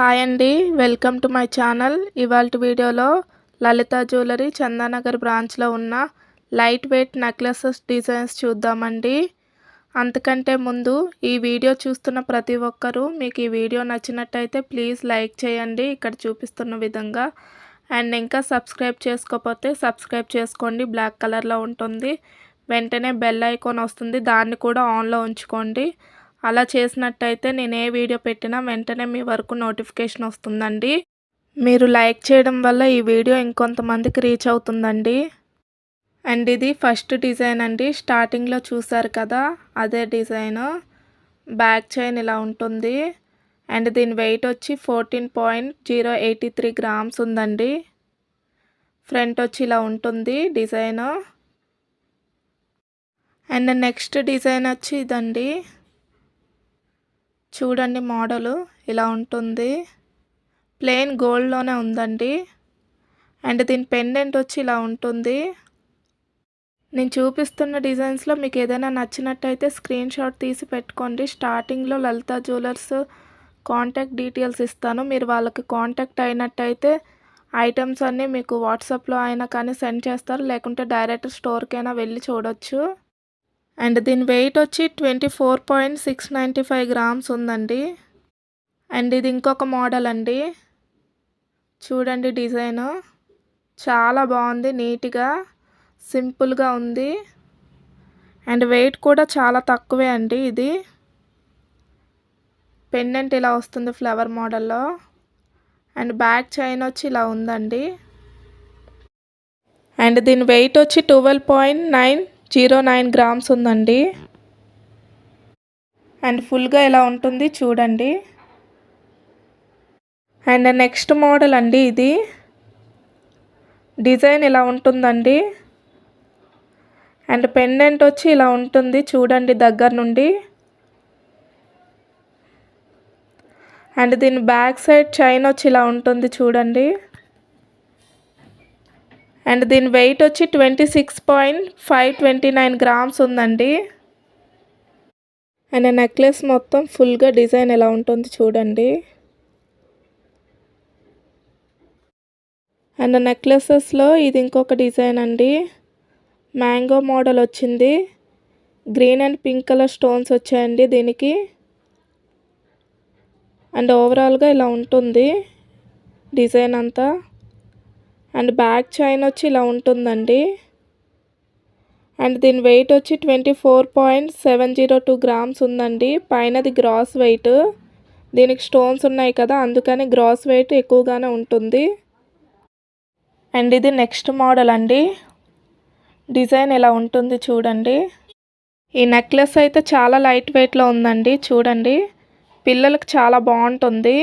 Hi అండి welcome to my channel. ఇవాళ వీడియోలో లలిత జ్యువెలరీ చందానగర్ బ్రాంచ్లో ఉన్న లైట్ వెయిట్ నెక్లెసెస్ డిజైన్స్ చూద్దామండి. అంతకంటే ముందు ఈ వీడియో చూస్తున్న ప్రతి ఒక్కరూ మీకు ఈ వీడియో నచ్చినట్టయితే ప్లీజ్ లైక్ చేయండి ఇక్కడ చూపిస్తున్న విధంగా. అండ్ ఇంకా సబ్స్క్రైబ్ చేసుకోకపోతే సబ్స్క్రైబ్ చేసుకోండి బ్లాక్ కలర్లో ఉంటుంది. వెంటనే బెల్ ఐకాన్ వస్తుంది దాన్ని కూడా ఆన్లో ఉంచుకోండి. అలా చేసినట్టయితే నేను ఏ వీడియో పెట్టినా వెంటనే మీ వరకు నోటిఫికేషన్ వస్తుందండి. మీరు లైక్ చేయడం వల్ల ఈ వీడియో ఇంకొంతమందికి రీచ్ అవుతుందండి. అండ్ ఇది ఫస్ట్ డిజైన్ అండి. స్టార్టింగ్లో చూసారు కదా అదే డిజైన్. బ్యాక్ చైన్ ఇలా ఉంటుంది. అండ్ దీని వెయిట్ వచ్చి fourteen point zero eighty three grams ఉందండి. ఫ్రంట్ వచ్చి ఇలా ఉంటుంది డిజైన్. అండ్ నెక్స్ట్ డిజైన్ వచ్చి ఇదండి. చూడండి మోడలు. ఇలా ఉంటుంది. ప్లెయిన్ గోల్డ్లోనే ఉందండి. అండ్ దీని పెండెంట్ వచ్చి ఇలా ఉంటుంది. నేను చూపిస్తున్న డిజైన్స్లో మీకు ఏదైనా నచ్చినట్టయితే స్క్రీన్ షాట్ తీసి పెట్టుకోండి. స్టార్టింగ్లో లలిత జ్యువెలర్స్ కాంటాక్ట్ డీటెయిల్స్ ఇస్తాను. మీరు వాళ్ళకి కాంటాక్ట్ అయినట్టయితే ఐటమ్స్ అన్నీ మీకు వాట్సాప్లో అయినా కానీ సెండ్ చేస్తారు. లేకుంటే డైరెక్ట్ స్టోర్కైనా వెళ్ళి చూడొచ్చు. అండ్ దీని వెయిట్ వచ్చి twenty four point six ninety five grams ఉందండి. అండ్ ఇది ఇంకొక మోడల్ అండి. చూడండి డిజైను. చాలా బాగుంది నీట్గా సింపుల్గా ఉంది. అండ్ వెయిట్ కూడా చాలా తక్కువే అండి ఇది. పెండెంట్ ఇలా వస్తుంది ఫ్లవర్ మోడల్లో. అండ్ బ్యాక్ చైన్ వచ్చి ఇలా ఉందండి. అండ్ దీని వెయిట్ వచ్చి twelve point nine zero nine grams ఉందండి. అండ్ ఫుల్గా ఇలా ఉంటుంది చూడండి. అండ్ నెక్స్ట్ మోడల్ అండి ఇది. డిజైన్ ఇలా ఉంటుందండి. అండ్ పెండెంట్ వచ్చి ఇలా ఉంటుంది చూడండి దగ్గర నుండి. అండ్ దీని బ్యాక్ సైడ్ చైన్ వచ్చి ఇలా ఉంటుంది చూడండి. అండ్ దీని వెయిట్ వచ్చి twenty six point five twenty nine grams ఉందండి. అండ్ నెక్లెస్ మొత్తం ఫుల్గా డిజైన్ ఎలా ఉంటుంది చూడండి. అండ్ నెక్లెసెస్లో ఇది ఇంకొక డిజైన్ అండి. మ్యాంగో మోడల్ వచ్చింది. Green and pink colour stones వచ్చాయండి దీనికి. అండ్ ఓవరాల్గా ఇలా ఉంటుంది డిజైన్ అంతా. అండ్ బ్యాక్ చైన్ వచ్చి ఇలా ఉంటుందండి. అండ్ దీని వెయిట్ వచ్చి twenty four point seven zero two grams ఉందండి. పైనది గ్రాస్ వెయిట్. దీనికి స్టోన్స్ ఉన్నాయి కదా అందుకని గ్రాస్ వెయిట్ ఎక్కువగానే ఉంటుంది. అండ్ ఇది నెక్స్ట్ మోడల్ అండి. డిజైన్ ఇలా ఉంటుంది చూడండి. ఈ నెక్లెస్ అయితే చాలా లైట్ వెయిట్లో ఉందండి చూడండి. పిల్లలకు చాలా బాగుంటుంది.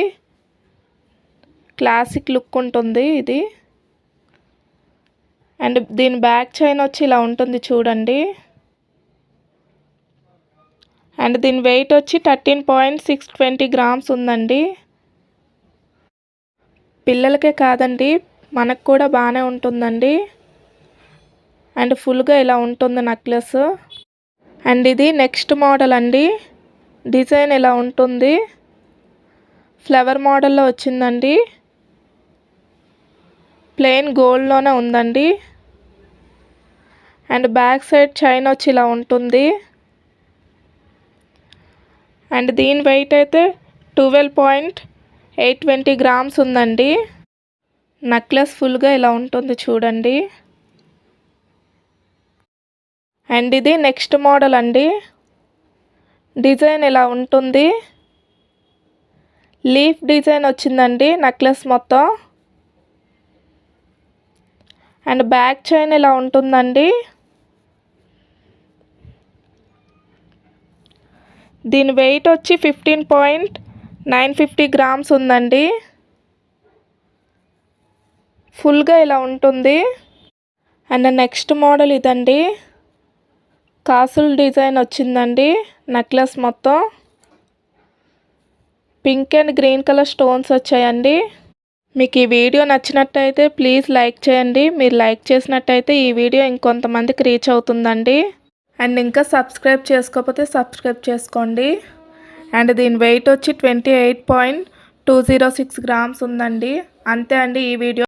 క్లాసిక్ లుక్ ఉంటుంది ఇది. అండ్ దీని బ్యాక్ చైన్ వచ్చి ఇలా ఉంటుంది చూడండి. అండ్ దీని వెయిట్ వచ్చి thirteen point six twenty grams ఉందండి. పిల్లలకే కాదండి మనకు కూడా బాగానే ఉంటుందండి. అండ్ ఫుల్గా ఇలా ఉంటుంది నెక్లెస్. అండ్ ఇది నెక్స్ట్ మోడల్ అండి. డిజైన్ ఇలా ఉంటుంది. ఫ్లవర్ మోడల్లో వచ్చిందండి. ప్లెయిన్ గోల్డ్లోనే ఉందండి. అండ్ బ్యాక్ సైడ్ చైన్ వచ్చి ఇలా ఉంటుంది. అండ్ దీని వెయిట్ అయితే twelve point eight twenty grams ఉందండి. నెక్లెస్ ఫుల్గా ఇలా ఉంటుంది చూడండి. అండ్ ఇది నెక్స్ట్ మోడల్ అండి. డిజైన్ ఇలా ఉంటుంది. లీఫ్ డిజైన్ వచ్చిందండి నెక్లెస్ మొత్తం. అండ్ బ్యాక్ చైన్ ఇలా ఉంటుందండి. దీని వెయిట్ వచ్చి fifteen point nine fifty grams ఉందండి. ఫుల్గా ఇలా ఉంటుంది. అండ్ నెక్స్ట్ మోడల్ ఇదండి. కాసుల్ డిజైన్ వచ్చిందండి. నెక్లెస్ మొత్తం. Pink and green colour stones వచ్చాయండి. మీకు ఈ వీడియో నచ్చినట్టయితే ప్లీజ్ లైక్ చేయండి. మీరు లైక్ చేసినట్టయితే ఈ వీడియో ఇంకొంతమందికి రీచ్ అవుతుందండి. అండ్ ఇంకా సబ్స్క్రైబ్ చేసుకోకపోతే సబ్స్క్రైబ్ చేసుకోండి. అండ్ దీని వెయిట్ వచ్చి twenty eight point two zero six grams ఉందండి. అంతే అండి ఈ వీడియో.